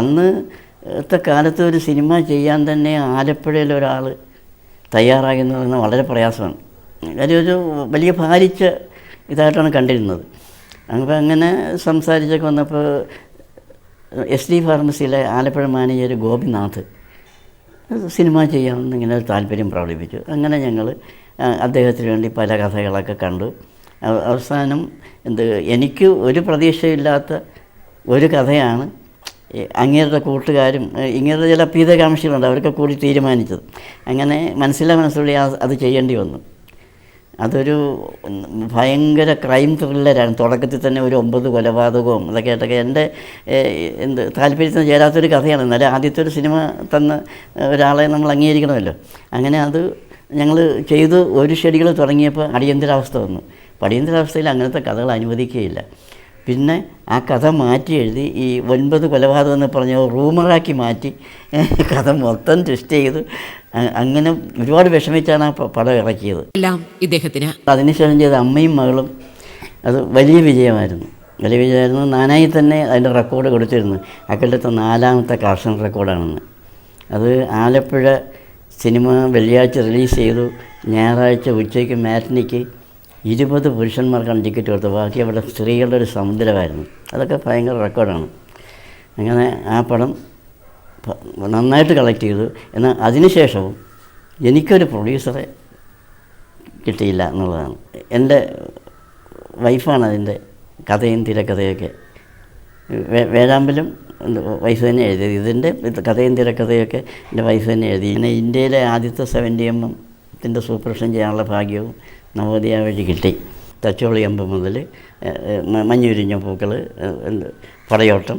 അന്നത്തെ കാലത്ത് ഒരു സിനിമ ചെയ്യാൻ തന്നെ ആലപ്പുഴയിലൊരാൾ തയ്യാറായി എന്ന് വളരെ പ്രയാസമാണ്. അതൊരു വലിയ ഭാരിച്ച ഇതായിട്ടാണ് കണ്ടിരുന്നത്. അപ്പോൾ അങ്ങനെ സംസാരിച്ചൊക്കെ വന്നപ്പോൾ എസ് ഡി ഫാർമസിയിലെ ആലപ്പുഴ മാനേജർ ഗോപിനാഥ് സിനിമ ചെയ്യാമെന്ന് ഇങ്ങനെ ഒരു താല്പര്യം പ്രകടിപ്പിച്ചു. അങ്ങനെ ഞങ്ങൾ അദ്ദേഹത്തിന് വേണ്ടി പല കഥകളൊക്കെ കണ്ടു. അവസാനം എന്ത് എനിക്ക് ഒരു പ്രതീക്ഷയില്ലാത്ത ഒരു കഥയാണ് അങ്ങേരുടെ കൂട്ടുകാരും ഇങ്ങനത്തെ ചില പീതകാംക്ഷികളുണ്ട് അവരൊക്കെ കൂടി തീരുമാനിച്ചത്. അങ്ങനെ മനസ്സിലെ മനസ്സിലൂടെ അത് ചെയ്യേണ്ടി വന്നു. അതൊരു ഭയങ്കര ക്രൈം ത്രില്ലറാണ് തുടക്കത്തിൽ തന്നെ ഒരു ഒമ്പത് കൊലപാതകവും അതൊക്കെ ആയിട്ടൊക്കെ എന്റെ എന്ത് താല്പര്യത്തിന് ചേരാത്തൊരു കഥയാണ്. എന്നാലും ആദ്യത്തെ ഒരു സിനിമ തന്ന ഒരാളെ നമ്മൾ അംഗീകരിക്കണമല്ലോ. അങ്ങനെ അത് ഞങ്ങൾ ചെയ്ത് ഒരു ഷെഡ്യൂൾ തുടങ്ങിയപ്പോൾ അടിയന്തരാവസ്ഥ വന്നു. അപ്പോൾ അടിയന്തരാവസ്ഥയിൽ അങ്ങനത്തെ കഥകൾ അനുവദിക്കുകയില്ല. പിന്നെ ആ കഥ മാറ്റി എഴുതി ഈ ഒൻപത് കൊലപാതകം എന്ന് പറഞ്ഞ റൂമറാക്കി മാറ്റി കഥ മൊത്തം ട്വിസ്റ്റ് ചെയ്ത്. അങ്ങനെ ഒരുപാട് വിഷമിച്ചാണ് ആ പടം ഇറക്കിയത്. എല്ലാം ഇദ്ദേഹത്തിന്. അതിനുശേഷം ചെയ്ത അമ്മയും മകളും അത് വലിയ വിജയമായിരുന്നു. വലിയ വിജയമായിരുന്നു. നാനായി തന്നെ അതിന്റെ റെക്കോർഡ് കൊടുത്തിരുന്നു. അക്കാലത്തെ നാലാമത്തെ കളക്ഷൻ റെക്കോർഡാണെന്ന്. അത് ആലപ്പുഴ സിനിമ വെള്ളിയാഴ്ച റിലീസ് ചെയ്തു. ഞായറാഴ്ച ഉച്ചയ്ക്ക് മാറ്റിനിക്ക് ഇരുപത് പുരുഷന്മാർക്കാണ് ടിക്കറ്റ് കൊടുത്തത്. ബാക്കി അവിടെ സ്ത്രീകളുടെ ഒരു സമുദ്രമായിരുന്നു. അതൊക്കെ ഭയങ്കര റെക്കോർഡാണ് അങ്ങനെ ആ പടം നന്നായിട്ട് കളക്ട് ചെയ്തു. എന്നാൽ അതിനുശേഷവും എനിക്കൊരു പ്രൊഡ്യൂസറെ കിട്ടിയില്ല എന്നുള്ളതാണ്. എന്റെ വൈഫാണ് അതിന്റെ കഥയും തിരക്കഥയൊക്കെ. വേഴാമ്പലും വൈഫ് തന്നെ എഴുതിയത്. ഇതിന്റെ കഥയും തിരക്കഥയൊക്കെ എന്റെ വൈഫ് തന്നെ എഴുതി. പിന്നെ ഇന്ത്യയിലെ ആദ്യത്തെ സെവന്റി എം എമ്മിന്റെ സൂപ്പർഷൻ ചെയ്യാനുള്ള ഭാഗ്യവും നവോദയ വഴി കിട്ടി തച്ചോളിയമ്പ് മുതൽ മഞ്ഞുരിഞ്ഞ പൂക്കൾ പടയോട്ടം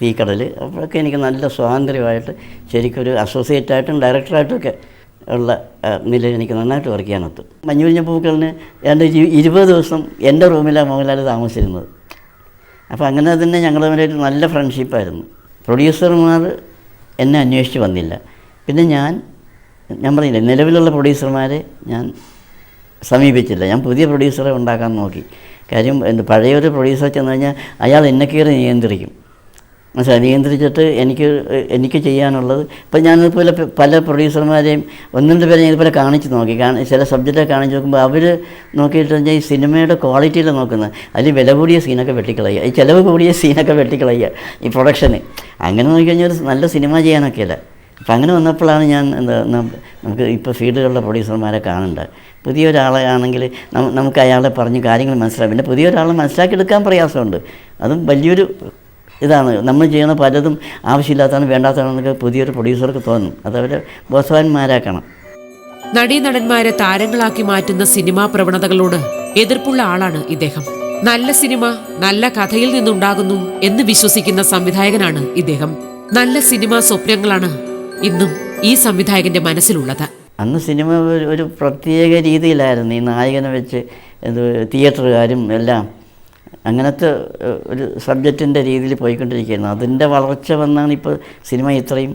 തീക്കടൽ അപ്പോഴൊക്കെ എനിക്ക് നല്ല സ്വാതന്ത്ര്യമായിട്ട് ശരിക്കൊരു അസോസിയേറ്റായിട്ടും ഡയറക്ടറായിട്ടുമൊക്കെ ഉള്ള നില എനിക്ക് നന്നായിട്ട് വർക്ക് ചെയ്യാനൊത്തു മഞ്ഞുരിഞ്ഞ പൂക്കളിന് എന്റെ ഇരു- ഇരുപത് ദിവസം എന്റെ റൂമിലാണ് മോഹൻലാൽ താമസിച്ചിരുന്നത്. അപ്പോൾ അങ്ങനെ തന്നെ ഞങ്ങൾ തമ്മിലൊരു നല്ല ഫ്രണ്ട്ഷിപ്പായിരുന്നു പ്രൊഡ്യൂസർമാർ എന്നെ അന്വേഷിച്ച് വന്നില്ല. പിന്നെ ഞാൻ ഞാൻ പറഞ്ഞില്ലേ നിലവിലുള്ള പ്രൊഡ്യൂസർമാരെ ഞാൻ സമീപിച്ചില്ല. ഞാൻ പുതിയ പ്രൊഡ്യൂസറെ ഉണ്ടാക്കാൻ നോക്കി. കാര്യം എന്ത് പഴയൊരു പ്രൊഡ്യൂസർ ചെന്ന് കഴിഞ്ഞാൽ അയാൾ എന്നെ കയറി നിയന്ത്രിക്കും. മനസ്സിലായി? നിയന്ത്രിച്ചിട്ട് എനിക്ക് എനിക്ക് ചെയ്യാനുള്ളത്. ഇപ്പം ഞാനിതുപോലെ പല പ്രൊഡ്യൂസർമാരെയും ഒന്നും പേരെ ഞാൻ ഇതുപോലെ കാണിച്ച് നോക്കി. കാണി ചില സബ്ജക്റ്റൊക്കെ കാണിച്ച് നോക്കുമ്പോൾ അവർ നോക്കിയിട്ട് ഈ സിനിമയുടെ ക്വാളിറ്റിയിൽ നോക്കുന്നത്. അതിൽ വില കൂടിയ സീനൊക്കെ വെട്ടിക്കളയുക. ഈ ചിലവ് കൂടിയ സീനൊക്കെ വെട്ടിക്കളയുക ഈ പ്രൊഡക്ഷന്. അങ്ങനെ നോക്കിക്കഴിഞ്ഞാൽ ഒരു നല്ല സിനിമ ചെയ്യാനൊക്കെയല്ല. അപ്പം അങ്ങനെ വന്നപ്പോഴാണ് ഞാൻ എന്താ നമുക്ക് ഇപ്പോൾ ഫീൽഡുകളിലെ പ്രൊഡ്യൂസർമാരെ കാണേണ്ടത് പുതിയൊരാളെ ആണെങ്കിൽ നമുക്ക് അയാളെ പറഞ്ഞ് കാര്യങ്ങൾ മനസ്സിലാവും. പിന്നെ പുതിയൊരാളെ മനസ്സിലാക്കിയെടുക്കാൻ പ്രയാസമുണ്ട്. അതും വലിയൊരു ഇതാണ്. നമ്മൾ ചെയ്യുന്ന പലതും ആവശ്യമില്ലാത്തതാണ് വേണ്ടാത്തതാണെന്നൊക്കെ പുതിയൊരു പ്രൊഡ്യൂസർക്ക് തോന്നും. അതവരെ ബോധവാന്മാരാക്കണം. നടീനടന്മാരെ താരങ്ങളാക്കി മാറ്റുന്ന സിനിമാ പ്രവണതകളോട് എതിർപ്പുള്ള ആളാണ് ഇദ്ദേഹം. നല്ല സിനിമ നല്ല കഥയിൽ നിന്നുണ്ടാകുന്നു എന്ന് വിശ്വസിക്കുന്ന സംവിധായകനാണ് ഇദ്ദേഹം. നല്ല സിനിമാ സ്വപ്നങ്ങളാണ് ഇന്നും ഈ സംവിധായകന്റെ മനസ്സിലുള്ളത്. അന്ന് സിനിമ ഒരു പ്രത്യേക രീതിയിലായിരുന്നു. ഈ നായകനെ വെച്ച് തിയേറ്ററുകാരും എല്ലാം അങ്ങനത്തെ ഒരു സബ്ജക്റ്റിന്റെ രീതിയിൽ പോയിക്കൊണ്ടിരിക്കുകയായിരുന്നു. അതിന്റെ വളർച്ച വന്നാണ് ഇപ്പോൾ സിനിമ ഇത്രയും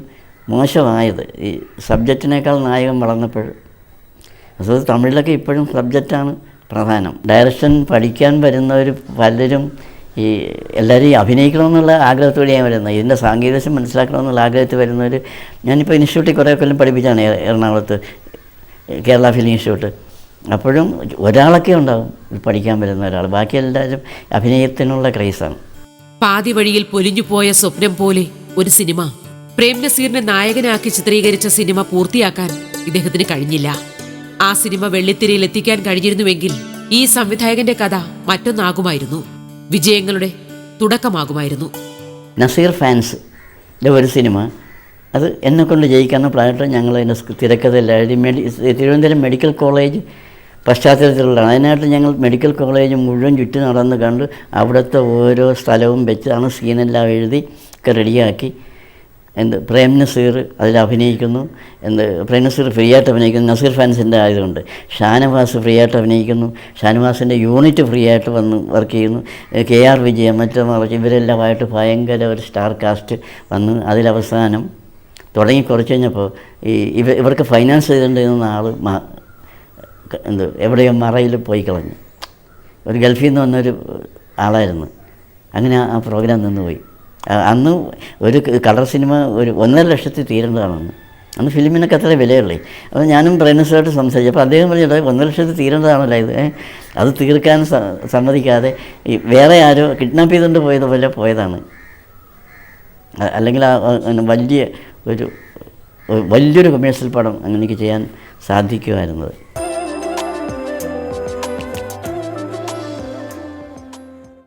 മോശമായത്. ഈ സബ്ജക്റ്റിനേക്കാൾ നായകൻ വളർന്നപ്പോൾ അത് തമിഴിലൊക്കെ ഇപ്പോഴും സബ്ജക്റ്റാണ് പ്രധാനം. ഡയറക്ഷൻ പഠിക്കാൻ വരുന്നവർ പലരും ഈ എല്ലാവരും അഭിനയിക്കണമെന്നുള്ള ആഗ്രഹത്തോടെ ഞാൻ വരുന്നത്. ഇതിന്റെ സാങ്കേതികം മനസ്സിലാക്കണമെന്നുള്ള ആഗ്രഹത്തിൽ വരുന്നവർ ഞാനിപ്പോൾ ഇൻസ്റ്റിറ്റ്യൂട്ടിൽ കുറേ കൊല്ലം പഠിപ്പിച്ചാണ് എറണാകുളത്ത് കേരള ഫിലിം ഇൻസ്റ്റിറ്റ്യൂട്ട്. അപ്പോഴും ഒരാളൊക്കെ ഉണ്ടാവും പഠിക്കാൻ വരുന്ന ഒരാൾ. ബാക്കി എല്ലാവരും അഭിനയത്തിനുള്ള ക്രൈസാണ്. പാതി വഴിയിൽ പൊലിഞ്ഞു പോയ സ്വപ്നം പോലെ ഒരു സിനിമ. പ്രേം നസീറിനെ നായകനാക്കി ചിത്രീകരിച്ച സിനിമ പൂർത്തിയാക്കാൻ ഇദ്ദേഹത്തിന് കഴിഞ്ഞില്ല. ആ സിനിമ വെള്ളിത്തിരയിൽ എത്തിക്കാൻ കഴിഞ്ഞിരുന്നുവെങ്കിൽ ഈ സംവിധായകന്റെ കഥ മറ്റൊന്നാകുമായിരുന്നു. വിജയങ്ങളുടെ തുടക്കമാകുമായിരുന്നു. നസീർ ഫാൻസ് ഒരു സിനിമ അത് എന്നെ കൊണ്ട് ജയിക്കാവുന്ന പ്രായത്തിൽ ഞങ്ങൾ അതിന്റെ തിരക്കഥയെല്ലാം. എഴുതി മെഡി തിരുവനന്തപുരം മെഡിക്കൽ കോളേജ് പശ്ചാത്തലത്തിലുള്ളതാണ്. അതിനായിട്ട് ഞങ്ങൾ മെഡിക്കൽ കോളേജ് മുഴുവൻ ചുറ്റി നടന്ന് കണ്ട് അവിടുത്തെ ഓരോ സ്ഥലവും വെച്ചാണ് സീനെല്ലാം എഴുതി ഒക്കെ റെഡിയാക്കി. എന്ത് പ്രേം നസീർ അതിൽ അഭിനയിക്കുന്നു. എന്ത് പ്രേം നസീർ ഫ്രീ ആയിട്ട് അഭിനയിക്കുന്നു. നസീർ ഫാൻസിന്റെ ആയതുകൊണ്ട്. ഷാനവാസ് ഫ്രീ ആയിട്ട് അഭിനയിക്കുന്നു. ഷാനവാസിന്റെ യൂണിറ്റ് ഫ്രീ ആയിട്ട് വന്ന് വർക്ക് ചെയ്യുന്നു. കെ ആർ വിജയൻ മറിച്ച് ഇവരെല്ലാമായിട്ട് ഭയങ്കര ഒരു സ്റ്റാർ കാസ്റ്റ് വന്ന് അതിലവസാനം തുടങ്ങി കുറച്ച് കഴിഞ്ഞപ്പോൾ ഈ ഇവ ഇവർക്ക് ഫൈനാൻസ് ചെയ്തിട്ടുണ്ടെന്ന ആൾ എന്ത് എവിടെയോ മറയിൽ പോയി കളഞ്ഞു. ഒരു ഗൾഫിൽ നിന്ന് വന്നൊരു ആളായിരുന്നു. അങ്ങനെ ആ- പ്രോഗ്രാം നിന്നുപോയി. അന്ന് ഒരു കളർ സിനിമ ഒരു ഒന്നര ലക്ഷത്തിൽ തീരേണ്ടതാണെന്ന് അന്ന്. ഫിലിമിനൊക്കെ അത്ര വിലയുള്ളേ. അപ്പോൾ ഞാനും ബ്രൈനസുമായിട്ട് സംസാരിച്ചു അപ്പോൾ അദ്ദേഹം പറഞ്ഞത് ഒന്നര ലക്ഷത്തിൽ തീരേണ്ടതാണല്ലോ ഇത്. അത് തീർക്കാൻ സമ്മതിക്കാതെ ഈ വേറെ ആരോ കിഡ്നാപ്പ് ചെയ്തുകൊണ്ട് പോയതുപോലെ പോയതാണ്. അല്ലെങ്കിൽ വലിയ ഒരു വലിയൊരു കൊമേഴ്സ്യൽ പടം അങ്ങനെയൊക്കെ ചെയ്യാൻ സാധിക്കുമായിരുന്നത്.